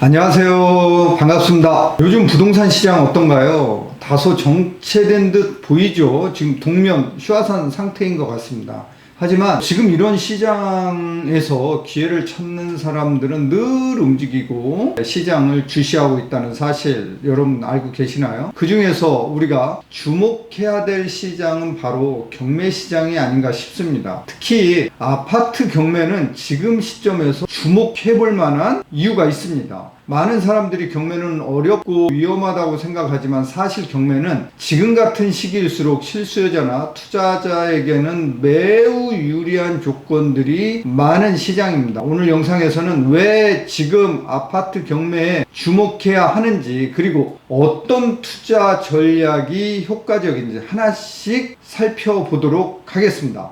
안녕하세요. 반갑습니다. 요즘 부동산 시장 어떤가요? 다소 정체된 듯 보이죠? 지금 동면 휴화산 상태인 것 같습니다. 하지만 지금 이런 시장에서 기회를 찾는 사람들은 늘 움직이고 시장을 주시하고 있다는 사실 여러분 알고 계시나요? 그 중에서 우리가 주목해야 될 시장은 바로 경매 시장이 아닌가 싶습니다. 특히 아파트 경매는 지금 시점에서 주목해 볼 만한 이유가 있습니다. 많은 사람들이 경매는 어렵고 위험하다고 생각하지만 사실 경매는 지금 같은 시기일수록 실수요자나 투자자에게는 매우 유리한 조건들이 많은 시장입니다. 오늘 영상에서는 왜 지금 아파트 경매에 주목해야 하는지 그리고 어떤 투자 전략이 효과적인지 하나씩 살펴보도록 하겠습니다.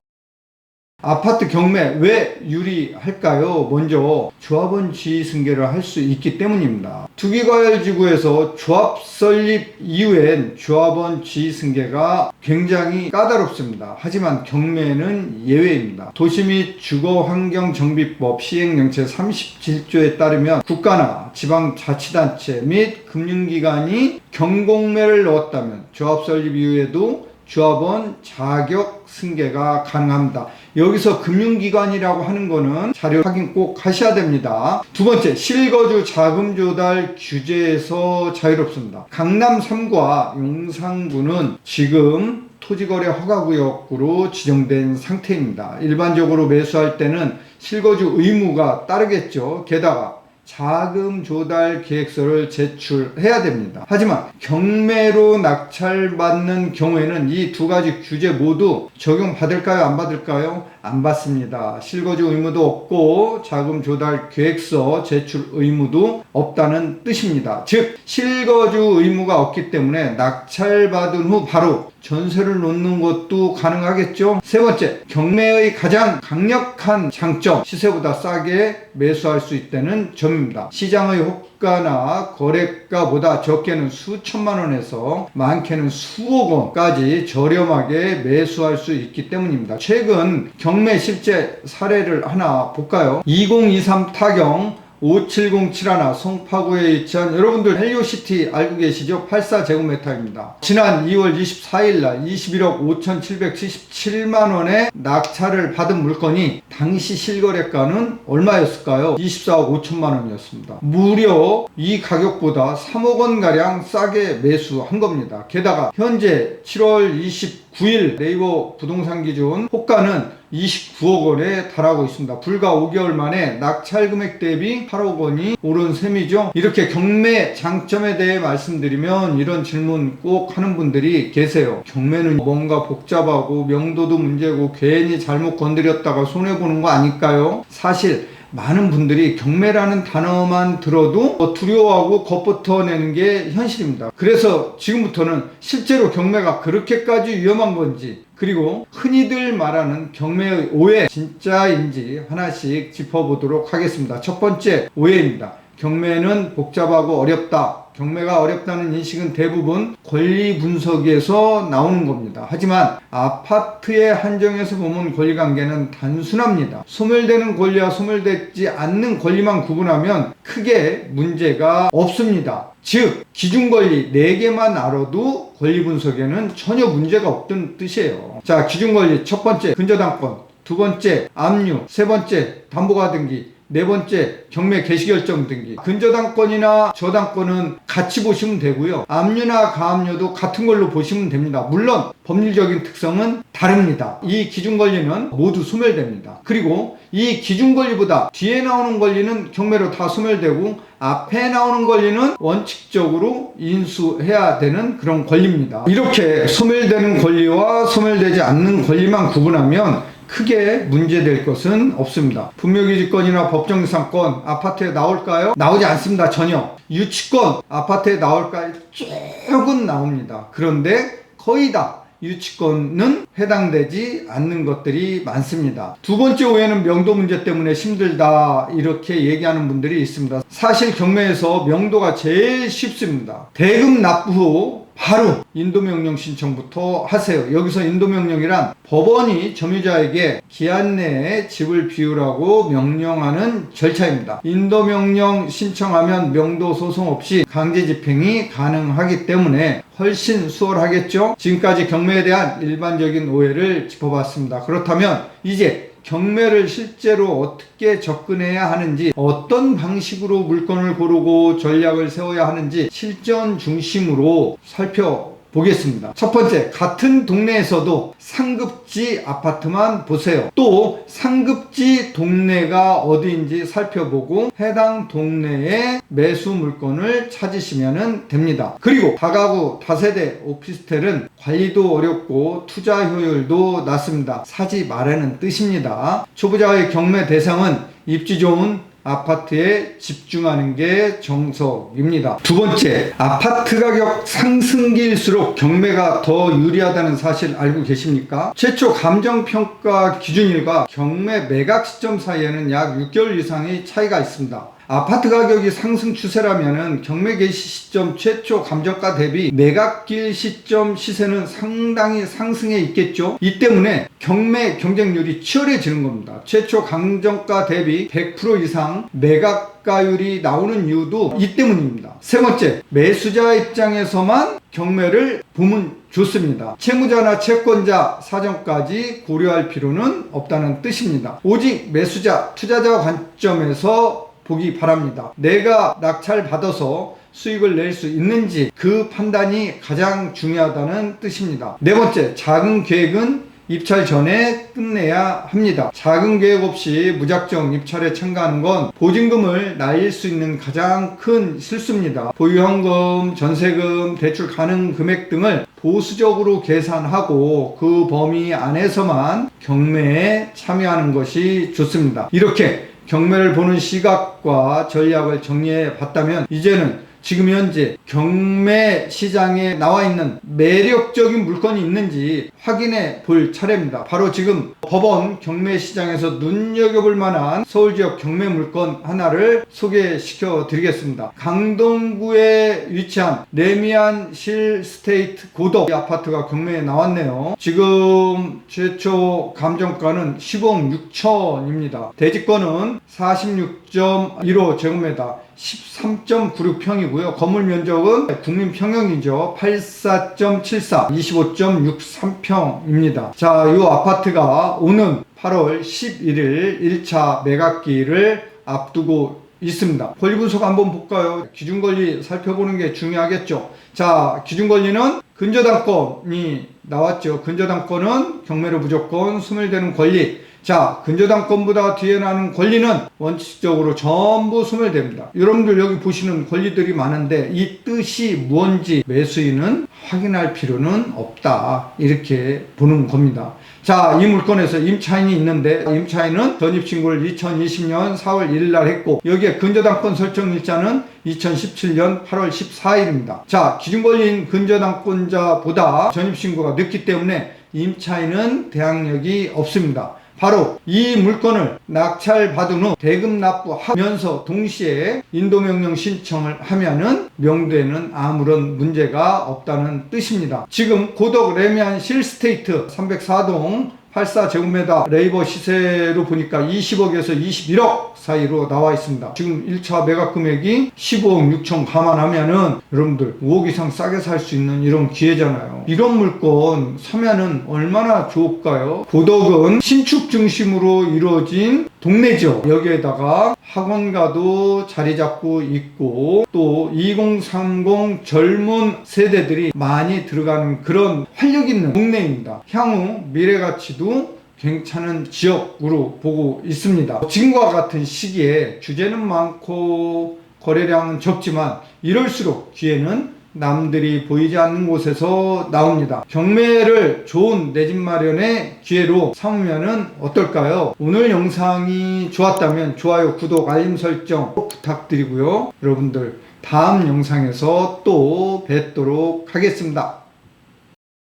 아파트 경매 왜 유리할까요? 먼저 조합원 지위 승계를 할 수 있기 때문입니다. 투기과열지구에서 조합 설립 이후엔 조합원 지위 승계가 굉장히 까다롭습니다. 하지만 경매는 예외입니다. 도시 및 주거환경정비법 시행령체 37조에 따르면 국가나 지방자치단체 및 금융기관이 경공매를 넣었다면 조합 설립 이후에도 조합원 자격 승계가 가능합니다. 여기서 금융기관이라고 하는 거는 자료 확인 꼭 하셔야 됩니다. 두 번째, 실거주 자금 조달 규제에서 자유롭습니다. 강남 3과 용산구는 지금 토지거래 허가구역으로 지정된 상태입니다. 일반적으로 매수할 때는 실거주 의무가 따르겠죠. 게다가 자금 조달 계획서를 제출해야 됩니다. 하지만 경매로 낙찰받는 경우에는 이 두 가지 규제 모두 적용받을까요? 안 받을까요? 안 받습니다. 실거주 의무도 없고 자금 조달 계획서 제출 의무도 없다는 뜻입니다. 즉 실거주 의무가 없기 때문에 낙찰받은 후 바로 전세를 놓는 것도 가능하겠죠. 세 번째, 경매의 가장 강력한 장점, 시세보다 싸게 매수할 수 있다는 점입니다. 시장의 호가나 거래가보다 적게는 수천만 원에서 많게는 수억 원까지 저렴하게 매수할 수 있기 때문입니다. 최근 경매 실제 사례를 하나 볼까요? 2023 타경 5707 송파구에 위치한 여러분들 헬리오시티 알고 계시죠? 84제곱미터입니다. 지난 2월 24일 날 21억 5777만 원의 낙찰을 받은 물건이 당시 실거래가는 얼마였을까요? 24억 5천만 원이었습니다. 무려 이 가격보다 3억 원 가량 싸게 매수한 겁니다. 게다가 현재 7월 29일 네이버 부동산 기준 호가는 29억 원에 달하고 있습니다. 불과 5개월 만에 낙찰 금액 대비 8억 원이 오른 셈이죠. 이렇게 경매 장점에 대해 말씀드리면 이런 질문 꼭 하는 분들이 계세요. 경매는 뭔가 복잡하고 명도도 문제고 괜히 잘못 건드렸다가 손해보는 거 아닐까요? 사실 많은 분들이 경매라는 단어만 들어도 두려워하고 겁부터 내는 게 현실입니다. 그래서 지금부터는 실제로 경매가 그렇게까지 위험한 건지 그리고 흔히들 말하는 경매의 오해 진짜인지 하나씩 짚어보도록 하겠습니다. 첫 번째 오해입니다. 경매는 복잡하고 어렵다. 경매가 어렵다는 인식은 대부분 권리 분석에서 나오는 겁니다. 하지만 아파트의 한정에서 보면 권리 관계는 단순합니다. 소멸되는 권리와 소멸되지 않는 권리만 구분하면 크게 문제가 없습니다. 즉, 기준 권리 4개만 알아도 권리 분석에는 전혀 문제가 없다는 뜻이에요. 자, 기준 권리 첫 번째, 근저당권. 두 번째, 압류. 세 번째, 담보가 등기. 네 번째 경매 개시결정 등기. 근저당권이나 저당권은 같이 보시면 되고요. 압류나 가압류도 같은 걸로 보시면 됩니다. 물론 법률적인 특성은 다릅니다. 이 기준 권리는 모두 소멸됩니다. 그리고 이 기준 권리보다 뒤에 나오는 권리는 경매로 다 소멸되고 앞에 나오는 권리는 원칙적으로 인수해야 되는 그런 권리입니다. 이렇게 소멸되는 권리와 소멸되지 않는 권리만 구분하면 크게 문제될 것은 없습니다. 분묘기지권이나 법정상권 아파트에 나올까요? 나오지 않습니다. 전혀. 유치권 아파트에 나올까요? 조금 나옵니다. 그런데 거의 다 유치권은 해당되지 않는 것들이 많습니다. 두 번째 오해는 명도 문제 때문에 힘들다 이렇게 얘기하는 분들이 있습니다. 사실 경매에서 명도가 제일 쉽습니다. 대금 납부 후 바로 인도명령 신청부터 하세요. 여기서 인도명령이란 법원이 점유자에게 기한 내에 집을 비우라고 명령하는 절차입니다. 인도명령 신청하면 명도 소송 없이 강제 집행이 가능하기 때문에 훨씬 수월하겠죠? 지금까지 경매에 대한 일반적인 오해를 짚어봤습니다. 그렇다면 이제 경매를 실제로 어떻게 접근해야 하는지, 어떤 방식으로 물건을 고르고 전략을 세워야 하는지 실전 중심으로 살펴 보겠습니다. 첫 번째, 같은 동네에서도 상급지 아파트만 보세요. 또 상급지 동네가 어디인지 살펴보고 해당 동네의 매수 물건을 찾으시면 됩니다. 그리고 다가구 다세대 오피스텔은 관리도 어렵고 투자 효율도 낮습니다. 사지 말라는 뜻입니다. 초보자의 경매 대상은 입지 좋은 아파트에 집중하는 게 정석입니다. 두 번째, 아파트 가격 상승기일수록 경매가 더 유리하다는 사실 알고 계십니까? 최초 감정평가 기준일과 경매 매각 시점 사이에는 약 6개월 이상의 차이가 있습니다. 아파트 가격이 상승 추세라면은 경매 개시 시점 최초 감정가 대비 매각길 시점 시세는 상당히 상승해 있겠죠. 이 때문에 경매 경쟁률이 치열해지는 겁니다. 최초 감정가 대비 100% 이상 매각가율이 나오는 이유도 이 때문입니다. 세 번째, 매수자 입장에서만 경매를 보면 좋습니다. 채무자나 채권자 사정까지 고려할 필요는 없다는 뜻입니다. 오직 매수자, 투자자 관점에서 보기 바랍니다. 내가 낙찰 받아서 수익을 낼 수 있는지 그 판단이 가장 중요하다는 뜻입니다. 네 번째, 작은 계획은 입찰 전에 끝내야 합니다. 작은 계획 없이 무작정 입찰에 참가하는 건 보증금을 날릴 수 있는 가장 큰 실수입니다. 보유현금, 전세금, 대출 가능 금액 등을 보수적으로 계산하고 그 범위 안에서만 경매에 참여하는 것이 좋습니다. 이렇게 경매를 보는 시각과 전략을 정리해 봤다면 이제는 지금 현재 경매 시장에 나와 있는 매력적인 물건이 있는지 확인해 볼 차례입니다. 바로 지금 법원 경매 시장에서 눈여겨볼 만한 서울 지역 경매 물건 하나를 소개시켜 드리겠습니다. 강동구에 위치한 레미안 실 스테이트 고덕 아파트가 경매에 나왔네요. 지금 최초 감정가는 10억 6천입니다. 대지권은 46.15 제곱미터 13.96평이고요. 건물 면적은 국민 평형이죠. 84.74, 25.63평입니다. 자, 이 아파트가 오는 8월 11일 1차 매각기를 앞두고 있습니다. 권리 분석 한번 볼까요? 기준 권리 살펴보는 게 중요하겠죠. 자, 기준 권리는 근저당권이 나왔죠. 근저당권은 경매로 무조건 소멸되는 권리. 자, 근저당권보다 뒤에 나는 권리는 원칙적으로 전부 소멸됩니다. 여러분들 여기 보시는 권리들이 많은데 이 뜻이 뭔지 매수인은 확인할 필요는 없다. 이렇게 보는 겁니다. 자, 이 물건에서 임차인이 있는데 임차인은 전입신고를 2020년 4월 1일 날 했고 여기에 근저당권 설정 일자는 2017년 8월 14일입니다. 자, 기준권리인 근저당권자보다 전입신고가 늦기 때문에 임차인은 대항력이 없습니다. 바로 이 물건을 낙찰 받은 후 대금 납부하면서 동시에 인도명령 신청을 하면은 명도에는 아무런 문제가 없다는 뜻입니다. 지금 고덕 레미안 실스테이트 304동 84제곱미터 레이버 시세로 보니까 20억에서 21억 사이로 나와 있습니다. 지금 1차 매각 금액이 15억 6천 감안하면은 여러분들 5억 이상 싸게 살 수 있는 이런 기회잖아요. 이런 물건 사면은 얼마나 좋을까요? 고덕은 신축 중심으로 이루어진 동네죠. 여기에다가 학원가도 자리 잡고 있고 또 2030 젊은 세대들이 많이 들어가는 그런 활력 있는 동네입니다. 향후 미래 가치도 괜찮은 지역으로 보고 있습니다. 지금과 같은 시기에 주제는 많고 거래량은 적지만 이럴수록 기회는 남들이 보이지 않는 곳에서 나옵니다. 경매를 좋은 내 집 마련의 기회로 삼으면 어떨까요? 오늘 영상이 좋았다면 좋아요, 구독, 알림 설정 꼭 부탁드리고요. 여러분들 다음 영상에서 또 뵙도록 하겠습니다.